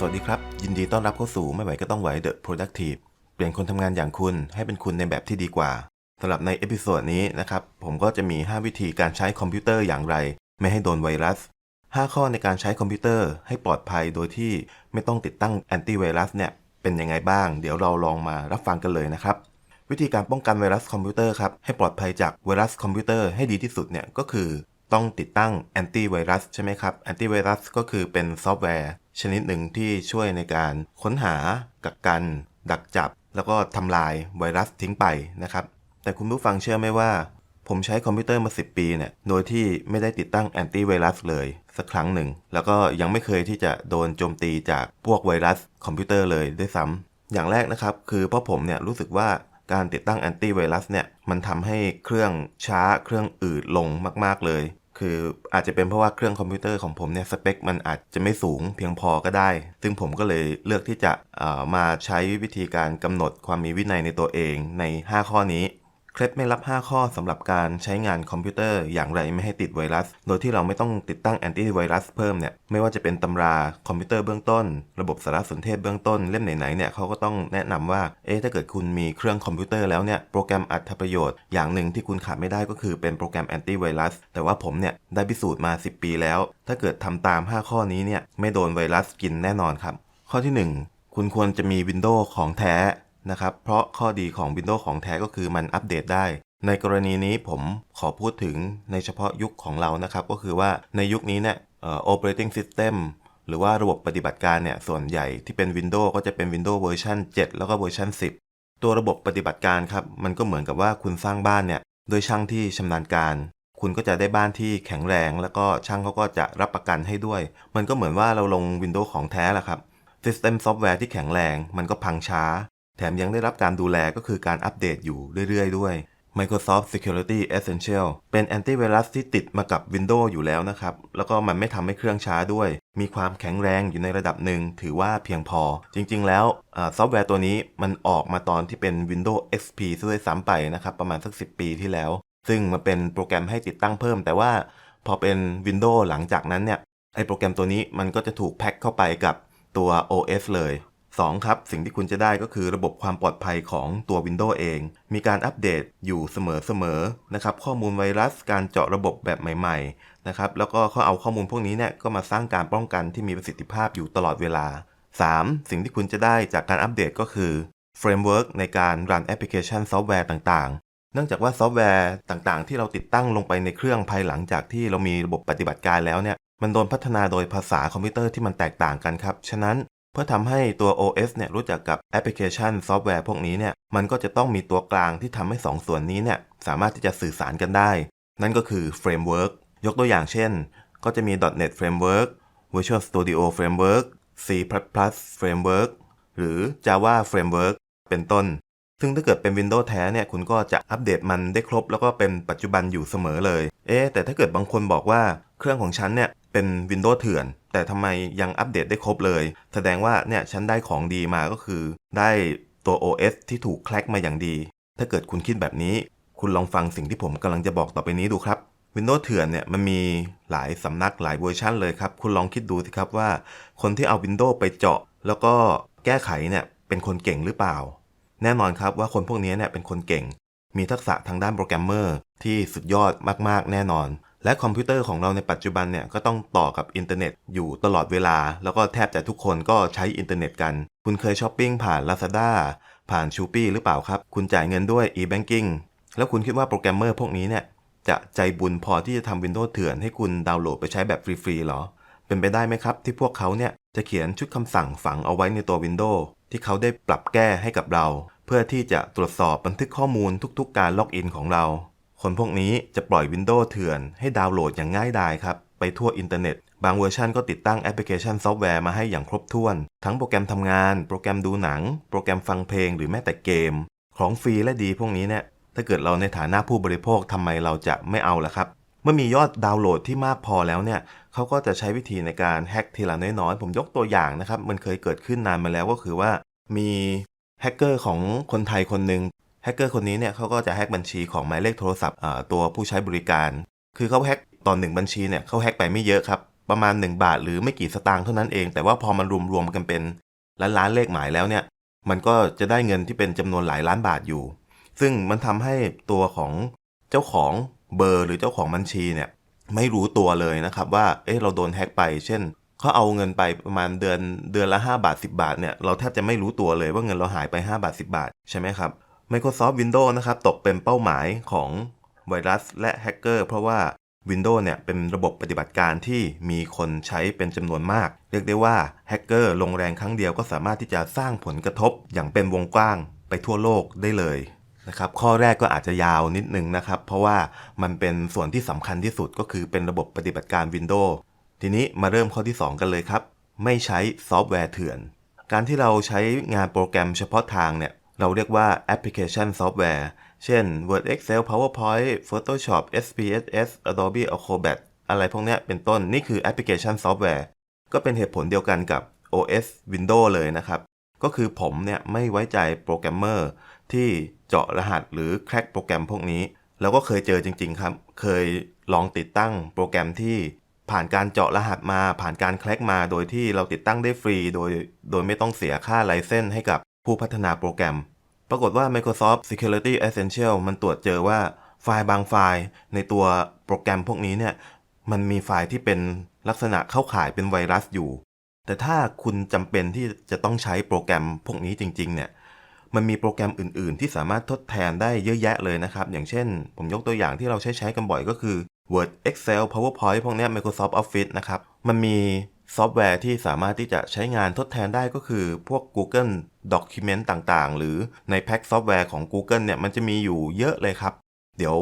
สวัสดีครับ ยินดีต้อนรับเข้าสู่ไม่ไหวก็ต้องไหว The Productive เปลี่ยนคนทำงานอย่างคุณให้เป็นคุณในแบบที่ดีกว่าสำหรับในเอพิโซดนี้นะครับ ผมก็จะมี 5 วิธีการใช้คอมพิวเตอร์อย่างไร ไม่ให้โดนไวรัส 5 ข้อในการใช้คอมพิวเตอร์ให้ปลอดภัยโดยที่ไม่ต้องติดตั้งแอนตี้ไวรัสเนี่ยเป็นยังไงบ้าง เดี๋ยวเราลองมารับฟังกันเลยนะครับ วิธีการป้องกันไวรัสคอมพิวเตอร์ครับให้ปลอดภัยจากไวรัสคอมพิวเตอร์ให้ดีที่สุดเนี่ยก็คือต้องติดตั้งแอนตี้ไวรัสใช่ไหมครับแอนตี้ไวรัสก็คือเป็นซอฟต์แวร์ ชนิดหนึ่งที่ช่วยในการค้นหา กักกัน ดักจับ แล้วก็ทำลายไวรัสทิ้งไปนะครับ แต่คุณผู้ฟังเชื่อไหมว่า ผมใช้คอมพิวเตอร์มา 10 ปีเนี่ยโดยที่ไม่ได้ติดตั้งแอนตี้ไวรัสเลยสักครั้งหนึ่ง แล้วก็ยังไม่เคยที่จะโดนโจมตีจากพวกไวรัสคอมพิวเตอร์เลยด้วยซ้ำอย่างแรกนะครับ คือเพราะผมเนี่ยรู้สึกว่าการติดตั้งแอนตี้ไวรัสเนี่ยมันทำให้เครื่องช้าเครื่องอืดลงมาก ๆ เลย คืออาจจะเป็นเพราะว่าเครื่องคอมพิวเตอร์ของผมเนี่ยสเปคมันอาจจะไม่สูงเพียงพอก็ได้ ซึ่งผมก็เลยเลือกที่จะมาใช้วิธีการกำหนดความมีวินัยในตัวเองใน 5 ข้อนี้ เคล็ดไม่ลับ 5 ข้อสำหรับการใช้งานคอมพิวเตอร์อย่างไรไม่ให้ติดไวรัส โดยที่เราไม่ต้องติดตั้งแอนตี้ไวรัสเพิ่มเนี่ย ไม่ว่าจะเป็นตำราคอมพิวเตอร์เบื้องต้น ระบบสารสนเทศเบื้องต้นเล่มไหนๆเนี่ยเขาก็ต้องแนะนำว่า เอ๊ะถ้าเกิดคุณมีเครื่องคอมพิวเตอร์แล้วเนี่ย โปรแกรมอัตประโยชน์อย่างหนึ่งที่คุณขาดไม่ได้ก็คือเป็นโปรแกรมแอนตี้ไวรัส แต่ว่าผมเนี่ยได้พิสูจน์มา 10 ปีแล้ว ถ้าเกิดทำตาม 5 ข้อนี้เนี่ยไม่โดนไวรัสกินแน่นอนครับ ข้อที่ 1 คุณควรจะมี Windows ของแท้ นะครับ เพราะข้อดีของ Windows ของแท้ก็คือมันอัปเดตได้ ในกรณีนี้ผมขอพูดถึงในเฉพาะยุคของเรานะครับ ก็คือว่าในยุคนี้เนี่ยเอ่อ operating system หรือว่าระบบปฏิบัติการเนี่ยส่วนใหญ่ที่เป็น Windows ก็จะเป็น Windows เวอร์ชัน7 แล้วก็เวอร์ชัน10 ตัวระบบปฏิบัติการครับ มันก็เหมือนกับว่าคุณสร้างบ้านเนี่ยโดยช่างที่ชำนาญการ คุณก็จะได้บ้านที่แข็งแรง แล้วก็ช่างเขาก็จะรับประกันให้ด้วย มันก็เหมือนว่าเราลง Windows ของแท้แหละครับ System Software ที่แข็งแรง มันก็พังช้า แถมยังได้รับการดูแลก็คือการอัปเดตอยู่เรื่อยๆ ด้วย Microsoft Security Essential เป็นแอนตี้ไวรัสที่ติดมากับ Windows อยู่แล้วนะครับ แล้วก็มันไม่ทำให้เครื่องช้าด้วย มีความแข็งแรงอยู่ในระดับหนึ่ง ถือว่าเพียงพอ จริงๆ แล้วซอฟต์แวร์ตัวนี้มันออกมาตอนที่เป็น Windows XP ซด้วยซ้ำไปนะครับ ประมาณสัก 10 ปีที่แล้ว ซึ่งมันเป็นโปรแกรมให้ติดตั้งเพิ่ม แต่ว่าพอเป็น Windows หลังจากนั้นเนี่ย ไอโปรแกรมตัวนี้มันก็จะถูกแพ็คเข้าไปกับตัว OS เลย 2. ครับสิ่งที่คุณจะได้ก็คือระบบความปลอดภัยของตัว Windows เอง มีการอัปเดตอยู่เสมอๆนะครับข้อมูลไวรัสการเจาะระบบแบบใหม่ๆนะครับแล้วก็เขาเอาข้อมูลพวกนี้เนี่ยก็มาสร้างการป้องกันที่มีประสิทธิภาพอยู่ตลอดเวลา 3. สิ่งที่คุณจะได้จากการอัปเดตก็คือเฟรมเวิร์กในการรันแอปพลิเคชันซอฟต์แวร์ต่างๆ เนื่องจากว่าซอฟต์แวร์ต่างๆ ที่เราติดตั้งลงไปในเครื่องภายหลังจากที่เรามีระบบปฏิบัติการแล้วเนี่ยมันโดนพัฒนาโดยภาษาคอมพิวเตอร์ที่มันแตกต่างกันครับ ฉะนั้น พื่อทำให้ตัว OS เนี่ยรู้จักกับแอปพลิเคชันซอฟต์แวร์พวกนี้เนี่ยมันก็จะต้องมีตัวกลางที่ทำให้ 2 ส่วนนี้เนี่ยสามารถที่จะสื่อสารกันได้ นั่นก็คือเฟรมเวิร์กยกตัวอย่างเช่น ก็จะมี .NET Framework Visual Studio Framework C++ Framework หรือ Java Framework เป็นต้น ซึ่งถ้าเกิดเป็น Windows แท้เนี่ยคุณก็จะอัปเดตมันได้ครบ แล้วก็เป็นปัจจุบันอยู่เสมอเลย เอ๊แต่ถ้าเกิดบางคนบอกว่าเครื่องของฉันเนี่ยเป็น Windows เถื่อน แต่ทำไมยังอัปเดตได้ครบเลย แสดงว่าเนี่ยฉันได้ของดีมาก็คือ ได้ตัว OS ที่ถูกแคลกมาอย่างดี ถ้าเกิดคุณคิดแบบนี้ คุณลองฟังสิ่งที่ผมกำลังจะบอกต่อไปนี้ดูครับ Windows เถื่อนเนี่ยมันมีหลายสำนักหลายเวอร์ชันเลยครับ คุณลองคิดดูสิครับว่า คนที่เอา Windows ไปเจาะ แล้วก็แก้ไขเนี่ยเป็นคนเก่งหรือเปล่า แน่นอนครับว่าคนพวกนี้เนี่ยเป็นคนเก่ง มีทักษะทางด้านโปรแกรมเมอร์ที่สุดยอดมากๆ แน่นอน และคอมพิวเตอร์ของเราในปัจจุบันเนี่ยก็ต้องต่อกับอินเทอร์เน็ตอยู่ตลอดเวลา แล้วก็แทบจะทุกคนก็ใช้อินเทอร์เน็ตกัน คุณเคยช้อปปิ้งผ่าน Lazada ผ่าน s h ูปี้หรือเปล่าครับ คุณจ่ายเงินด้วย e-banking แล้วคุณคิดว่าโปรแกรมเมอร์พวกนี้เนี่ยจะใจบุญพอที่จะทำ Windows เถื่อนให้คุณดาวน์โหลดไปใช้แบบฟรีๆหรอ เป็นไปได้ไหมครับ ที่พวกเขาเนี่ยจะเขียนชุดคำสั่งฝังเอาไว้ในตัว Windows ที่เขาได้ปรับแก้ให้กับเรา เพื่อที่จะตรวจสอบบันทึกข้อมูลทุกๆ การล็อกอินของเรา คนพวกนี้จะปล่อย Windows เถื่อนให้ดาวน์โหลดอย่างง่ายดายครับ ไปทั่วอินเทอร์เน็ต บางเวอร์ชันก็ติดตั้งแอปพลิเคชันซอฟต์แวร์มาให้อย่างครบถ้วน ทั้งโปรแกรมทำงาน โปรแกรมดูหนัง โปรแกรมฟังเพลงหรือแม้แต่เกม ของฟรีและดีพวกนี้เนี่ยถ้าเกิดเราในฐานะผู้บริโภคทำไมเราจะไม่เอาล่ะครับเมื่อมียอดดาวน์โหลดที่มากพอแล้วเนี่ยเขาก็จะใช้วิธีในการแฮ็กทีละน้อยๆ ผมยกตัวอย่างนะครับ มันเคยเกิดขึ้นนานมาแล้วก็คือว่า มีแฮกเกอร์ของคนไทยคนหนึ่ง แฮกเกอร์คนนี้เนี่ยเขาก็จะแฮกบัญชีของหมายเลขโทรศัพท์ตัวผู้ใช้บริการ คือเขาแฮกตอนหนึ่งบัญชีเนี่ยเขาแฮกไปไม่เยอะครับ ประมาณ 1 บาทหรือไม่กี่สตางค์เท่านั้นเอง แต่ว่าพอมันรวมๆกันเป็นล้านล้านๆเลขหมายแล้วเนี่ย มันก็จะได้เงินที่เป็นจำนวนหลายล้านบาทอยู่ ซึ่งมันทำให้ตัวของเจ้าของเบอร์หรือเจ้าของบัญชีเนี่ยไม่รู้ตัวเลยนะครับว่า เอ๊ะเราโดนแฮ็กไป เช่นเขาเอาเงินไปประมาณเดือนเดือนละ 5 บาท 10 บาทเนี่ย เราแทบจะไม่รู้ตัวเลยว่าเงินเราหายไป 5 บาท 10 บาท ใช่ไหมครับ Microsoft Windows นะครับตกเป็นเป้าหมายของไวรัสและแฮกเกอร์เพราะว่า Windows เนี่ยเป็นระบบปฏิบัติการที่มีคนใช้เป็นจำนวนมาก เรียกได้ว่าแฮกเกอร์ลงแรงครั้งเดียวก็สามารถที่จะสร้างผลกระทบอย่างเป็นวงกว้างไปทั่วโลกได้เลยนะครับข้อแรกก็อาจจะยาวนิดนึงนะครับ เพราะว่ามันเป็นส่วนที่สำคัญที่สุดก็คือเป็นระบบปฏิบัติการ Windows ทีนี้มาเริ่มข้อที่ 2 กันเลยครับ ไม่ใช้ซอฟต์แวร์เถื่อน การที่เราใช้งานโปรแกรมเฉพาะทางเนี่ย เราเรียกว่าแอปพลิเคชันซอฟต์แวร์ เช่น Word Excel PowerPoint Photoshop SPSS Adobe Acrobat อะไรพวกนี้เป็นต้นนี่คือแอปพลิเคชันซอฟต์แวร์ ก็เป็นเหตุผลเดียวกันกับ OS Windows เลยนะครับ ก็คือผมเนี่ยไม่ไว้ใจโปรแกรมเมอร์ที่เจาะรหัสหรือแคร็กโปรแกรมพวกนี้แล้วก็เคยเจอจริงๆครับ เคยลองติดตั้งโปรแกรมที่ผ่านการเจาะรหัสมาผ่านการแคร็กมา โดยที่เราติดตั้งได้ฟรี โดย โดยไม่ต้องเสียค่าไลเซนส์ให้กับ ผู้พัฒนาโปรแกรม ปรากฏว่า Microsoft Security Essential มันตรวจเจอว่าไฟล์บางไฟล์ในตัวโปรแกรมพวกนี้เนี่ยมันมีไฟล์ที่เป็นลักษณะเข้าข่ายเป็นไวรัสอยู่ แต่ถ้าคุณจำเป็นที่จะต้องใช้โปรแกรมพวกนี้จริง ๆ เนี่ย มันมีโปรแกรมอื่น ๆ ที่สามารถทดแทนได้เยอะแยะเลยนะครับ อย่างเช่น ผมยกตัวอย่างที่เราใช้ใช้กันบ่อยก็คือ Word Excel PowerPoint พวกนี้ Microsoft Office นะครับ มันมี ซอฟต์แวร์ที่สามารถที่จะใช้งานทดแทนได้ก็คือพวก Google Document ต่างๆ หรือในแพ็กซอฟต์แวร์ของ Google เนี่ยมันจะมีอยู่เยอะเลยครับ เดี๋ยว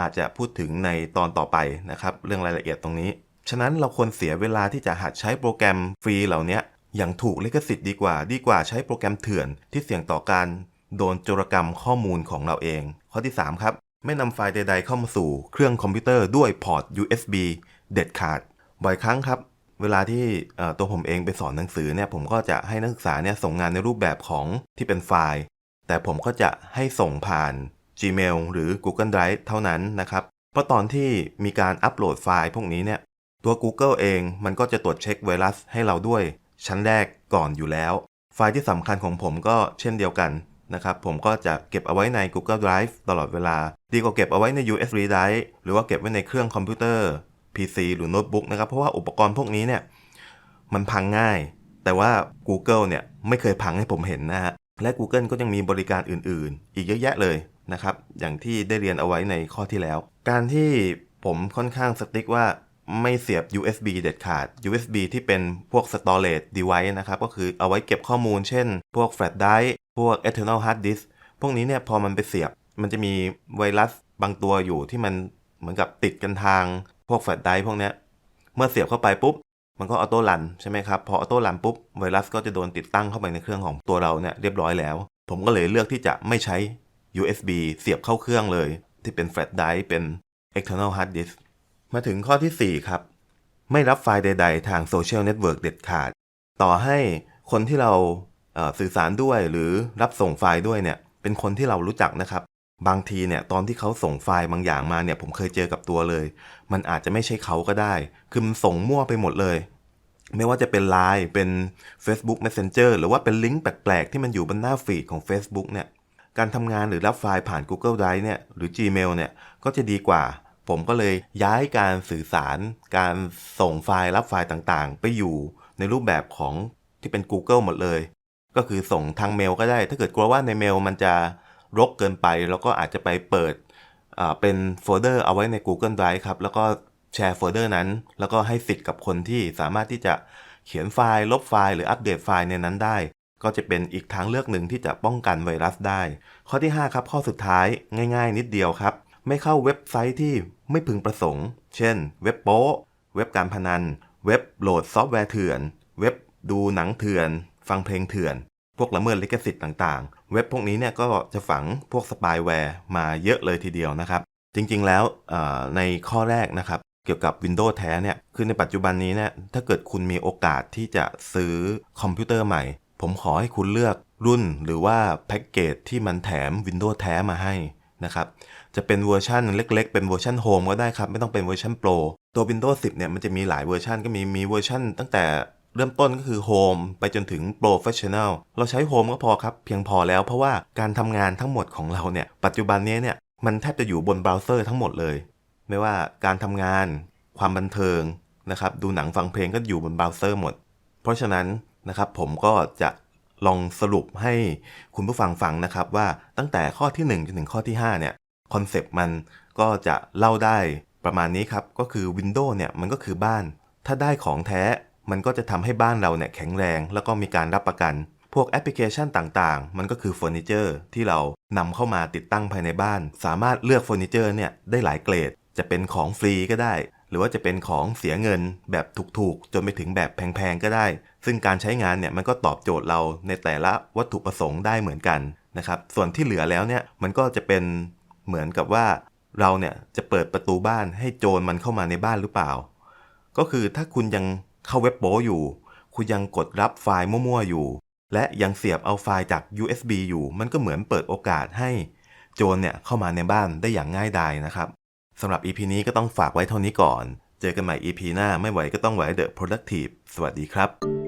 อาจจะพูดถึงในตอนต่อไปนะครับ เรื่องรายละเอียดตรงนี้ ฉะนั้นเราควรเสียเวลาที่จะหัดใช้โปรแกรมฟรีเหล่านี้อย่างถูกลิขสิทธิ์ดีกว่า ดีกว่าใช้โปรแกรมเถื่อนที่เสี่ยงต่อการโดนโจรกรรมข้อมูลของเราเอง ข้อที่ 3 ครับ ไม่นำไฟล์ใด ๆ เข้ามาสู่เครื่องคอมพิวเตอร์ด้วยพอร์ต USB เด็ดขาด บ่อยครั้งครับ เวลาที่ตัวผมเองไปสอนหนังสือเนี่ยผมก็จะให้นักศึกษาเนี่ยส่งงานในรูปแบบของที่เป็นไฟล์ แต่ผมก็จะให้ส่งผ่าน Gmail หรือ Google Drive เท่านั้นนะครับ เพราะตอนที่มีการอัปโหลดไฟล์พวกนี้เนี่ยตัว Google เองมันก็จะตรวจเช็คไวรัสให้เราด้วย ชั้นแรกก่อนอยู่แล้ว ไฟล์ที่สำคัญของผมก็เช่นเดียวกันนะครับผมก็จะเก็บเอาไว้ใน Google Drive ตลอด웨ลา ดีกว่าเก็บเอาไว้ใน USB drive หรือว่าเก็บไว้ในเครื่องคอมพิวเตอร์ PC หรือโน้ตบุ๊กนะครับ เพราะว่าอุปกรณ์พวกนี้เนี่ยมันพังง่าย แต่ว่า Google เนี่ยไม่เคยพังให้ผมเห็นนะฮะ และ Google ก็ยังมีบริการอื่นๆ อีกเยอะแยะเลยนะครับ อย่างที่ได้เรียนเอาไว้ในข้อที่แล้ว การที่ผมค่อนข้างสติ๊กว่าไม่เสียบ USB เด็ดขาด USB ที่เป็นพวก storage device นะครับ ก็คือเอาไว้เก็บข้อมูล เช่น พวก flash drive พวก external hard disk พวกนี้เนี่ยพอมันไปเสียบ มันจะมีไวรัสบางตัวอยู่ที่มันเหมือนกับติดกันทาง พวก flash drive พวกเนี้ย เมื่อเสียบเข้าไปปุ๊บ มันก็ออโต้รันใช่ไหมครับ พอออโต้รันปุ๊บ ไวรัสก็จะโดนติดตั้งเข้าไปในเครื่องของตัวเราเนี่ยเรียบร้อยแล้ว ผมก็เลยเลือกที่จะไม่ใช้ USB เสียบเข้าเครื่องเลย ที่เป็น flash drive เป็น external hard disk มาถึงข้อที่ 4 ครับ ไม่รับไฟล์ใด ๆ ทางโซเชียลเน็ตเวิร์กเด็ดขาด ต่อให้คนที่เราสื่อสารด้วยหรือรับส่งไฟล์ด้วยเนี่ย เป็นคนที่เรารู้จักนะครับ บางทีเนี่ยตอนที่เขาส่งไฟล์บางอย่างมาเนี่ยผมเคยเจอกับตัวเลย มันอาจจะไม่ใช่เขาก็ได้ คือมันส่งมั่วไปหมดเลย ไม่ว่าจะเป็น Line เป็น Facebook Messenger หรือว่าเป็นลิงก์แปลกๆ ที่มันอยู่บนหน้าฟีดของ Facebook เนี่ยการทำงานหรือรับไฟล์ผ่าน Google Drive เนี่ยหรือ Gmail เนี่ยก็จะดีกว่า ผมก็เลยย้ายการสื่อสาร การส่งไฟล์รับไฟล์ต่างๆ ไปอยู่ในรูปแบบของที่เป็น Google หมดเลย ก็คือส่งทางเมลก็ได้ ถ้าเกิดกลัวว่าในเมลมันจะ รกเกินไปเราก็อาจจะไปเปิดเป็นโฟลเดอร์เอาไว้ใน Google Drive ครับ แล้วก็แชร์โฟลเดอร์นั้น แล้วก็ให้สิทธิ์กับคนที่สามารถที่จะเขียนไฟล์ ลบไฟล์หรืออัปเดตไฟล์ในนั้นได้ ก็จะเป็นอีกทางเลือกหนึ่งที่จะป้องกันไวรัสได้ ข้อที่ 5 ครับ ข้อสุดท้ายง่าย ๆ นิดเดียวครับ ไม่เข้าเว็บไซต์ที่ไม่พึงประสงค์ เช่น เว็บโป๊เว็บการพนัน เว็บโหลดซอฟต์แวร์เถื่อน เว็บดูหนังเถื่อน ฟังเพลงเถื่อน พวกละเมิดลิขสิทธิ์ต่างๆ เว็บพวกนี้เนี่ยก็จะฝังพวกสปายแวร์มาเยอะเลยทีเดียวนะครับ จริงๆแล้วในข้อแรกนะครับ เกี่ยวกับ Windows แท้เนี่ยคือในปัจจุบันนี้เนี่ยถ้าเกิดคุณมีโอกาสที่จะซื้อคอมพิวเตอร์ใหม่ ผมขอให้คุณเลือกรุ่นหรือว่าแพ็กเกจที่มันแถม Windows แท้มาให้นะครับจจะเป็นเวอร์ชันเล็ก ๆ เป็นเวอร์ชันโฮมก็ได้ครับ ไม่ต้องเป็นเวอร์ชันโปรตัว Windows 10 เนี่ยมันจะมีหลายเวอร์ชันก็มีมีเวอร์ชันตั้งแต่ เริ่มต้นก็คือ Home ไปจนถึง Professional เราใช้ Home ก็พอครับ เพียงพอแล้วเพราะว่าการทำงานทั้งหมดของเราเนี่ย ปัจจุบันนี้เนี่ยมันแทบจะอยู่บนเบราว์เซอร์ทั้งหมดเลย ไม่ว่าการทำงาน ความบันเทิงนะครับ ดูหนังฟังเพลงก็อยู่บนเบราว์เซอร์หมด เพราะฉะนั้นนะครับผมก็จะลองสรุปให้คุณผู้ฟังฟังนะครับว่าตั้งแต่ข้อที่ 1จนถึงข้อที่ 5 เนี่ยคอนเซปต์มันก็จะเล่าได้ประมาณนี้ครับ ก็คือ Windows เนี่ยมันก็คือบ้าน ถ้าได้ของแท้ มันก็จะทำให้บ้านเราเนี่ยแข็งแรง แล้วก็มีการรับประกัน พวกแอปพลิเคชันต่างๆ มันก็คือเฟอร์นิเจอร์ที่เรานำเข้ามาติดตั้งภายในบ้าน สามารถเลือกเฟอร์นิเจอร์เนี่ยได้หลายเกรด จะเป็นของฟรีก็ได้ หรือว่าจะเป็นของเสียเงินแบบถูกๆ จนไปถึงแบบแพงๆก็ได้ ซึ่งการใช้งานเนี่ยมันก็ตอบโจทย์เราในแต่ละวัตถุประสงค์ได้เหมือนกันนะครับ ส่วนที่เหลือแล้วเนี่ยมันก็จะเป็นเหมือนกับว่าเราเนี่ยจะเปิดประตูบ้านให้โจรมันเข้ามาในบ้านหรือเปล่า ก็คือถ้าคุณยัง เข้าเว็บโป้อยู่ คุณยังกดรับไฟล์มั่วๆอยู่ และยังเสียบเอาไฟล์จาก USB อยู่ มันก็เหมือนเปิดโอกาสให้โจรเนี่ยเข้ามาในบ้านได้อย่างง่ายดายนะครับสำหรับ EP นี้ก็ต้องฝากไว้เท่านี้ก่อน เจอกันใหม่ EP หน้าไม่ไหวก็ต้องไหว The Productive สวัสดีครับ